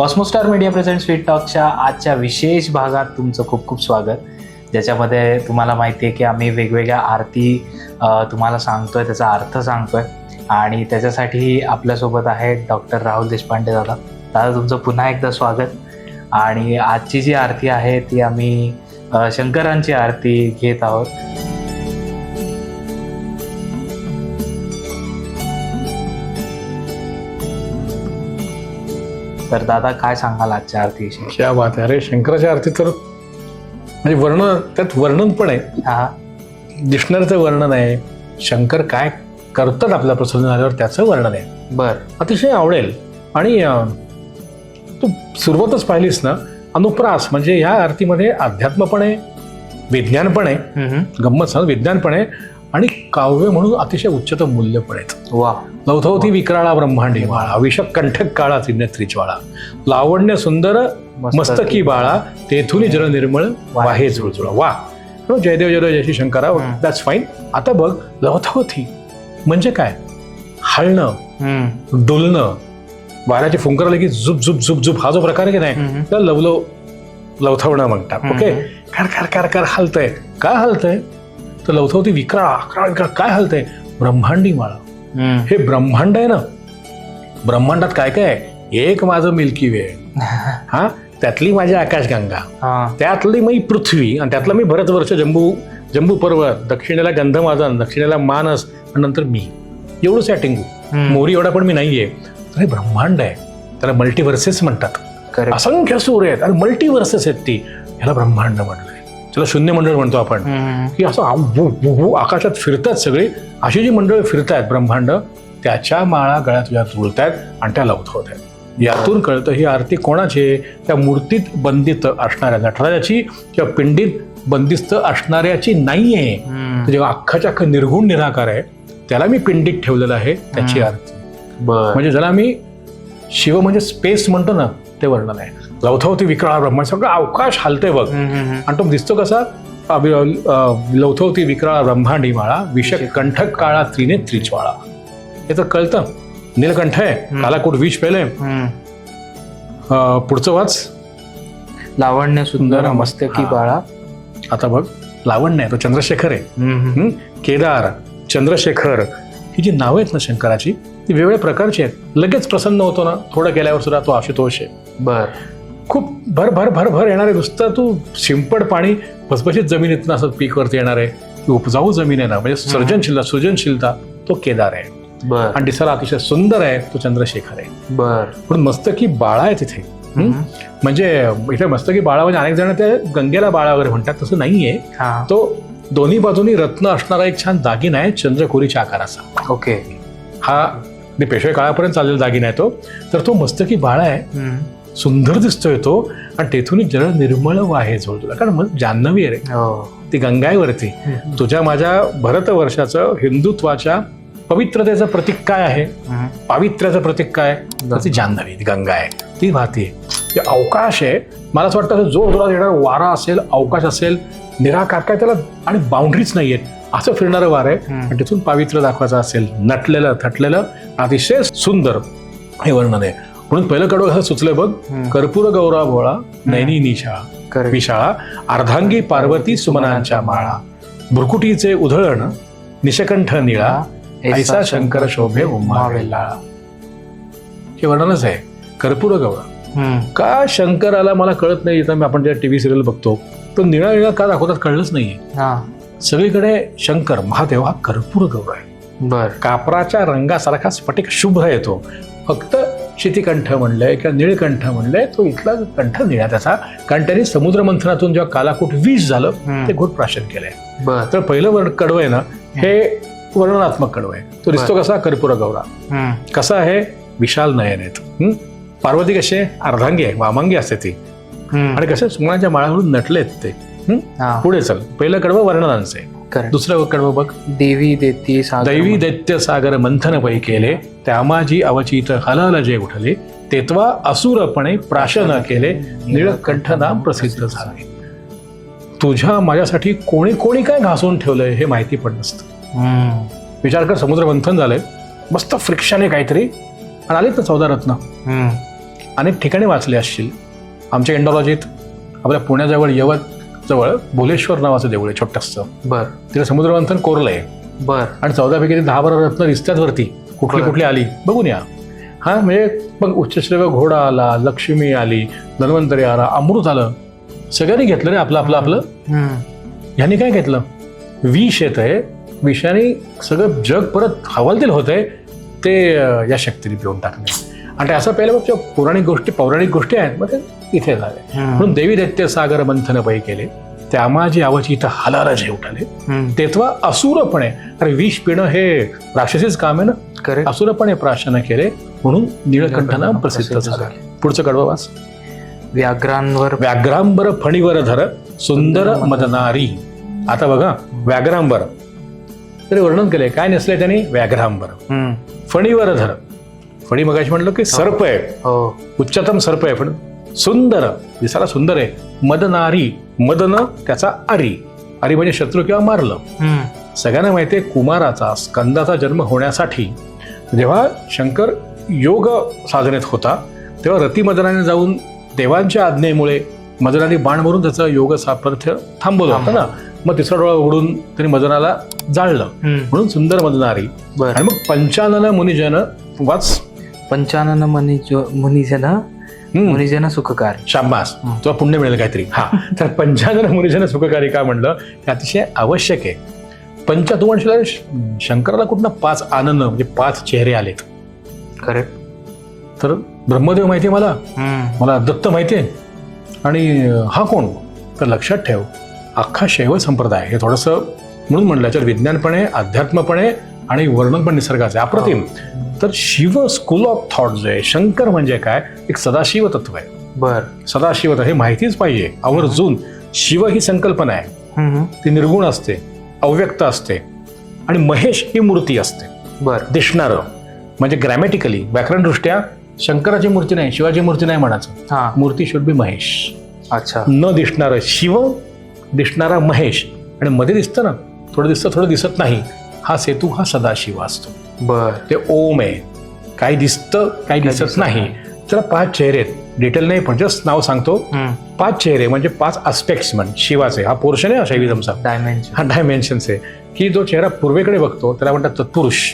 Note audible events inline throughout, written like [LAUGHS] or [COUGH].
कॉस्मोस्टार media present sweet टॉकच्या आजच्या विशेष भागात तुमचं खूप खूप स्वागत. ज्याच्यामध्ये तुम्हाला माहिती आहे की आम्ही वेगवेगळ्या आरती तुम्हाला सांगतोय त्याचा अर्थ सांगतोय. आणि त्याच्यासाठी आपल्यासोबत आहे डॉक्टर राहुल देशपांडे दादा. दादा तुमचं पुन्हा एकदा स्वागत. आणि आजची जी आरती आहे ती आम्ही शंकरांची आरती घेत आहोत. तर दादा काय सांगाल आजच्या आरतीविषयी? क्या बात आहे. अरे शंकराच्या आरती तर म्हणजे वर्णन त्यात वर्णन पण आहे. हा. डिक्शनरीचं वर्णन आहे. शंकर काय करतात आपल्या प्रसन्न झाल्यावर त्याचं वर्णन आहे. बर. अतिशय आवडेल. आणि अं, तू सुरुवातच पाहिलीस ना अनुप्रास म्हणजे ह्या आरतीमध्ये अध्यात्म पण आहे विज्ञान पण आहे. हम्म. गंमत सांग विज्ञान पण आहे. आणि काव्य म्हणून अतिशय उच्चतम मूल्य पण आहेत. वा. लवथवती विक्राळा ब्रह्मांडी माळा विषक कंठक काळा त्रिनेत्री ज्वाळा लावण्य सुंदर मस्तकी. बाळा तेथुनी जल निर्मळ वाहे जुळजुळ वा. हो, जयदेव जयदेव जयशी शंकरा. दॅट्स फाईन आता बघ लवथवती म्हणजे काय? हळणं. डुलणं. वाऱ्याची फुंकर आली की झुप झुप झुप झुप. हा जो प्रकार आहे की नाही. त्याला लवलव लवथवणं म्हणतात. ओके कार कार कार कार हलतंय. काय हलतंय? तर लवथवती विक्राळा विक्राळ विक्राळ काय हलतंय? ब्रह्मांडी माळा. हे ब्रह्मांड आहे ना? ब्रह्मांडात काय काय? एक माझं मिल्की वे. [LAUGHS] हा? त्यातली माझी आकाशगंगा. त्यातली मी पृथ्वी आणि त्यातलं मी भरतवर्ष जंबू जंबू पर्वत दक्षिणेला गंधमादन दक्षिणेला मानस आणि नंतर मी. एवढं सॅटिंगू हम्म. मोरी एवढा पण मी नाहीये. तर हे ब्रह्मांड आहे. त्याला मल्टीवर्सेस म्हणतात. असंख्य सूर्य आहेत. आणि मल्टीवर्सेस आहेत ती. ह्याला ब्रह्मांड म्हणलंय त्याला शून्य मंडळ म्हणतो आपण. की असं आकाशात फिरतात सगळे अशी जी मंडळ फिरतायत ब्रह्मांड त्याच्या माळा गळ्यात तुझ्या जुळतायत आणि त्या लवथवत आहेत यातून कळतं ही आरती कोणाची? त्या मूर्तीत बंदित असणाऱ्या नटराजाची किंवा पिंडीत बंदिस्त असणाऱ्याची नाही आहे. जेव्हा अख्खाच्या अख्खा निर्गुण निराकार आहे त्याला मी पिंडीत ठेवलेलं आहे त्याची. आरती म्हणजे ज्याला मी शिव म्हणजे स्पेस म्हणतो ना ते वर्णन आहे. लवथवती विक्राळा ब्रह्मांड. सगळं अवकाश हालते बघ. आणि तो दिसतो कसा? लवथवती विक्राळा ब्रह्मांडी माळा विषक कंठक काळा त्रिने त्रिज्वाळा. हे तर कळतं. नीलकंठ आहे. कालाकूट विष पेले. पुढचं वाच. लावण्य सुंदर मस्तकी. बाळा. आता बघ. लावण्य आहे. तो चंद्रशेखर आहे? केदार चंद्रशेखर. ही जी नावं आहेत ना शंकराची ती वेगवेगळ्या प्रकारची आहेत. लगेच प्रसन्न होतो ना. थोडं गेल्यावर सुद्धा तो आशुतोष आहे. बर. खूप भर भर भर भर येणार आहे. नुसतं तू शिंपड पाणी भसभशीत जमिनीतनं असं पीक वरती येणार आहे. ती उपजाऊ जमीन आहे ना म्हणजे सर्जनशीलता सृजनशीलता तो केदार आहे. बर. आणि दिसायला अतिशय सुंदर आहे तो चंद्रशेखर आहे. बर. पण मस्तकी बाळा आहे तिथे. म्हणजे इथे मस्तकी बाळा म्हणजे अनेक जण ते गंगेला बाळा वगैरे म्हणतात तसं नाहीये. तो दोन्ही बाजूनी रत्न असणारा एक छान दागिना आहे चंद्रकोरीच्या आकाराचा. ओके. हा पेशवे काळापर्यंत चाललेला दागिना आहे तो. तर तो मस्तकी बाळा आहे. सुंदर दिसतोय तो. आणि तेथून जल निर्मळ वाहे जोडला कारण मग जान्हवी आहे रे. हो. ती गंगा आहे वरती हम्म. तुझ्या माझ्या भरतवर्षाचं हिंदुत्वाच्या पवित्रतेचं प्रतीक काय आहे. पावित्र्याचं प्रतीक काय? ती जान्हवी ती गंगा आहे. ती वाहते ते अवकाश आहे. मला असं वाटतं जोर जोरात येणार वारा असेल अवकाश असेल निराकार काय त्याला आणि बाउंड्रीज नाही आहेत असं फिरणारं वार आहे. आणि तिथून पावित्र्य दाखवायचं असेल नटलेलं थटलेलं अतिशय सुंदर हे वर्णन आहे. म्हणून पहिलं कडवं असं सुचलंय बघ. कर्पूर गौरा भोळा नैनी Correct. विशाळा अर्धांगी पार्वती सुमनांच्या माळा. भ्रुकुटीचे उधळण निशकंठ निळा ऐसा शंकर शोभे उमा वेल्लाळा हे वर्णनच आहे. कर्पूर गौरा. का शंकराला मला कळत नाही मी आपण ज्या टीव्ही सिरियल बघतो तो निळा निळा का दाखवतात कळलंच नाहीये. हा. सगळीकडे शंकर महादेव हा कर्पूर गौर आहे. बर. कापराच्या रंगासारखा स्फटिक शुभ्र येतो. फक्त शितिकंठ म्हणलंय किंवा निळकंठ म्हणलंय तो इथला कंठ निळा त्याचा. कारण त्यांनी समुद्र मंथनातून जेव्हा कालाकूट विष झालं. ते घोट प्राशन केलंय. तर पहिलं वर्ण कडवं आहे ना हे वर्णनात्मक कडवं आहे. तो दिसतो कसा? कर्पूर गौरा. कसा आहे? विशाल नयन आहेत. हं? पार्वती कशी आहे? अर्धांगी आहे वामांगी असते ती. आणि कसे? सुमनाच्या माळावरून नटलेत ते. पुढे चल. पहिलं कडवं वर्णनांचं आहे. दुसरं कडवं बघ. देवी देती सागर दैवी दैत्य सागर मंथन पै केले. त्यामाजी अवचित हलल जे उठले तेत्वा असुरपणे प्राशन केले निळकंठ नाम प्रसिद्ध झाले. तुझ्या माझ्यासाठी कोणी कोणी काय घासून ठेवलंय हे माहिती पण नसतं. विचार कर समुद्र मंथन झालंय. मस्त फ्रिक्शन आहे काहीतरी. आणि आलेत ना चौदा रत्न. अनेक ठिकाणी वाचले असतील आमच्या इंडॉलॉजीत आपल्या पुण्याजवळ यवत जवळ भुलेश्वर नावाचं देऊळ आहे छोटंसं. बर. तिथे समुद्रमंथन कोरलं आहे बर. आणि चौदापैकी दहा बारा रत्न दिसतात वरती. कुठली. कुठली आली? बघून या. हा म्हणजे मग उच्चश्रेव घोडा आला लक्ष्मी आली धन्वंतरी आला अमृत आलं. सगळ्यांनी घेतलं रे आपलं आपलं आपलं. ह्यांनी काय घेतलं? विष येत आहे. विषाने सगळं जग परत हवालदिल होत आहे. ते या शक्तीने पिऊन टाकणे आणि असं बाबच्या पौराणिक गोष्टी पौराणिक गोष्टी आहेत मग ते इथे झाले. म्हणून देवी दैत्य सागर मंथन पै केले त्यामाजी आवाची इथं हलारा उठाले. हम्म. तेव्हा असुरपणे अरे विष पिणं हे राक्षसीच काम आहे ना? असुरपणे प्राशन केले म्हणून निळकंठना प्रसिद्ध झाला. पुढचं कडवं वाच व्याघ्रांवर व्याघ्रांबर फणीवर धर सुंदर मदनारी. आता बघा व्याघ्रांबर. तरी वर्णन केलंय. काय नेसलंय त्यांनी? व्याघ्रांबर. फणीवर धर. फणी मगाशी म्हटलं की सर्प आहे. हो. उच्चतम सर्प आहे पण सुंदर. दिसायला सुंदर आहे. मदनारी मदन त्याचा आरी. आरी म्हणजे शत्रू किंवा मारलं. सगळ्यांना माहिती आहे कुमाराचा स्कंदाचा जन्म होण्यासाठी. जेव्हा शंकर योग साधनेत होता तेव्हा रतिमदनाने जाऊन देवांच्या आज्ञेमुळे मदनाने बाण मारून त्याचं योग सामर्थ्य थांबवलं होतं ना. मग तिसरा डोळा उघडून त्यांनी मदनाला जाळलं. म्हणून सुंदर मदनारी आणि मग पंचानन मुनिजन वाच. पंचानन मुनिज मुनिजन मुनिजन सुखकारी. शाबास. तुला पुण्य मिळेल काहीतरी. हा. [LAUGHS] तर पंचानन मुनिजन सुखकारी का म्हणलं? हे अतिशय आवश्यक आहे. पंच तू म्हणशील शंकराला कुठनं पाच आनंद म्हणजे पाच चेहरे आलेत करेक्ट तर ब्रह्मदेव माहिती आहे मला? मला दत्त माहिती आहे. आणि हा कोण? तर लक्षात ठेव अख्खा शैव संप्रदाय हे थोडंसं म्हणून म्हणलं याच्यात विज्ञानपणे अध्यात्मपणे आणि वर्णन पण निसर्गाचे अप्रतिम. तर शिव स्कूल ऑफ थॉट जे आहे शंकर म्हणजे काय? एक सदाशिव तत्व आहे. बर. सदाशिव हे माहितीच पाहिजे. आवर्जून शिव ही संकल्पना आहे. ती निर्गुण असते अव्यक्त असते आणि महेश ही मूर्ती असते. बर. दिसणारं. म्हणजे ग्रॅमॅटिकली व्याकरणदृष्ट्या शंकराची मूर्ती नाही शिवाची मूर्ती नाही म्हणायचं. हा. मूर्ती शुड बी महेश. अच्छा. न दिसणारं शिव दिसणारा महेश. आणि मध्ये दिसतं ना थोडं दिसतं थोडं दिसत नाही. हा सेतू हा सदाशिव असतो. बर. ते ओम आहे. काही दिसतं काही दिसत नाही. त्याला पाच चेहरे आहेत. डिटेल नाही पण जस्ट नाव सांगतो. पाच चेहरे म्हणजे पाच अस्पेक्ट्स म्हण शिवाचे. हा पोर्शन आहे शैविधमचा डायमेन्शन हा डायमेन्शन्स आहे. की जो चेहरा पूर्वेकडे बघतो त्याला म्हणतात तत्पुरुष.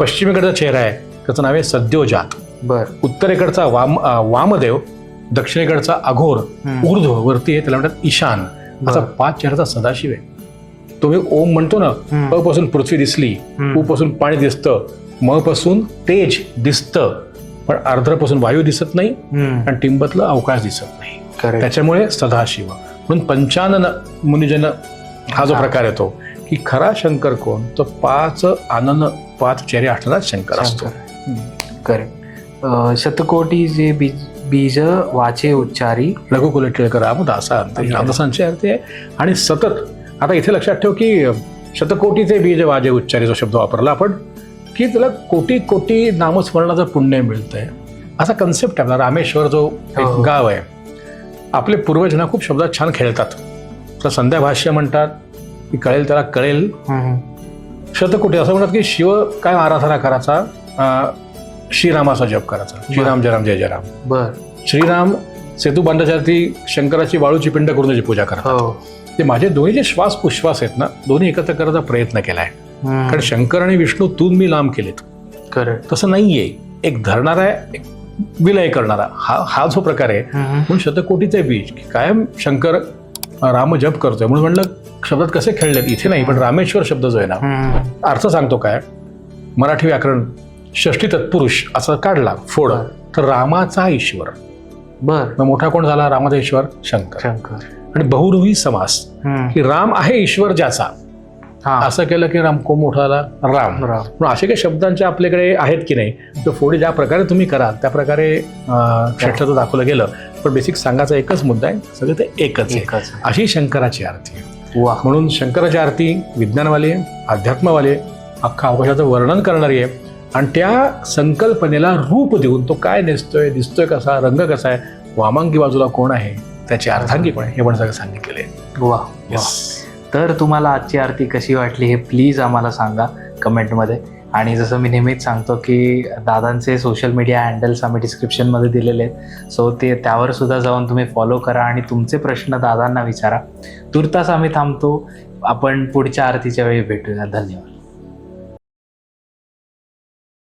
पश्चिमेकडचा चेहरा आहे त्याचं नाव आहे सद्योजात. बर. उत्तरेकडचा वाम वामदेव दक्षिणेकडचा अघोर. ऊर्ध्व वरती आहे त्याला म्हणतात ईशान. असा. पाच चेहऱ्याचा सदाशिव आहे. तुम्ही ओम म्हणतो ना. अ पासून पृथ्वी दिसली. उ पासून पाणी दिसतं म पासून तेज दिसतं पण अर्ध्रपासून वायू दिसत नाही. आणि टिंबतलं अवकाश दिसत नाही. त्याच्यामुळे सदाशिव. म्हणून पंचानन मुनिजन हा जो. प्रकार येतो की खरा शंकर कोण? तो पाच आनंद पाच चेहरे असणारा शंकर असतो. करेक्ट शतकोटी जे बीज बीज वाचे उच्चारी. रघुकुल टिळकर रामदासा रामदासांचे अर्थ आहे. आणि सतत आता इथे लक्षात ठेव की शतकोटीचे बीज वाजे उच्चारी जो शब्द वापरला आपण की त्याला कोटी कोटी नामस्मरणाचं पुण्य मिळतंय. असा कन्सेप्ट आहे आपला रामेश्वर जो एक हो. गाव आहे. आपले पूर्वज ना खूप शब्दात छान खेळतात. तर संध्या भाष्य म्हणतात की कळेल त्याला कळेल. शतकोटी असं म्हणतात की शिव काय आराधना करायचा? श्रीरामाचा जप करायचा. श्रीराम जय राम जय जय राम बर. श्रीराम सेतू बांधाच्यावरती शंकराची वाळूची पिंड करून त्याची पूजा करतात. हो. ते माझे दोन्ही जे श्वास उश्वास आहेत ना दोन्ही एकत्र करायचा प्रयत्न केलाय. कारण शंकर आणि विष्णू तून मी लांब केलेत. करेक्ट तसं नाहीये. एक धरणारा आहे एक विलय करणारा हा हा जो प्रकार आहे म्हणून शतकोटीचे बीज की कायम शंकर राम जप करतोय. म्हणून म्हणलं शब्दात कसे खेळलेत? इथे नाही पण रामेश्वर शब्द जो आहे ना अर्थ सांगतो काय? मराठी व्याकरण षष्टी तत्पुरुष असं काढला फोड. तर रामाचा ईश्वर. बर. मग मोठा कोण झाला? रामाचा ईश्वर शंकर. शंकर. आणि बहुरुही समास. की राम आहे ईश्वर ज्याचा. हा. असं केलं की राम कोण मोठा झाला? राम. राम. पण असे काही शब्दांचे आपल्याकडे आहेत की नाही तर फोडी ज्या प्रकारे तुम्ही कराल त्या प्रकारे श्रेष्ठत्व दाखवलं गेलं. पण बेसिक सांगायचा एकच मुद्दा आहे सगळं ते एकच आहे. एकच अशी शंकराची आरती आहे. वा. म्हणून शंकराची आरती विज्ञानवाले अध्यात्मवाले अख्खा अवकाशाचं वर्णन करणारी आहे. आणि त्या संकल्पनेला रूप देऊन तो काय नेसतोय दिसतोय कसा रंग कसा आहे वामांगी बाजूला कोण आहे? त्याची अर्धांगी कोण आहे हे पण सगळं सांगितलेलं आहे. वा वा. तर तुम्हाला आजची आरती कशी वाटली हे प्लीज आम्हाला सांगा कमेंटमध्ये. आणि जसं मी नेहमीच सांगतो की दादांचे सोशल मीडिया हँडल्स आम्ही डिस्क्रिप्शनमध्ये दिलेले आहेत. सो ते त्यावर सुद्धा जाऊन तुम्ही फॉलो करा आणि तुमचे प्रश्न दादांना विचारा. तुर्तास आम्ही थांबतो. आपण पुढच्या आरतीच्या वेळी भेटूया. धन्यवाद.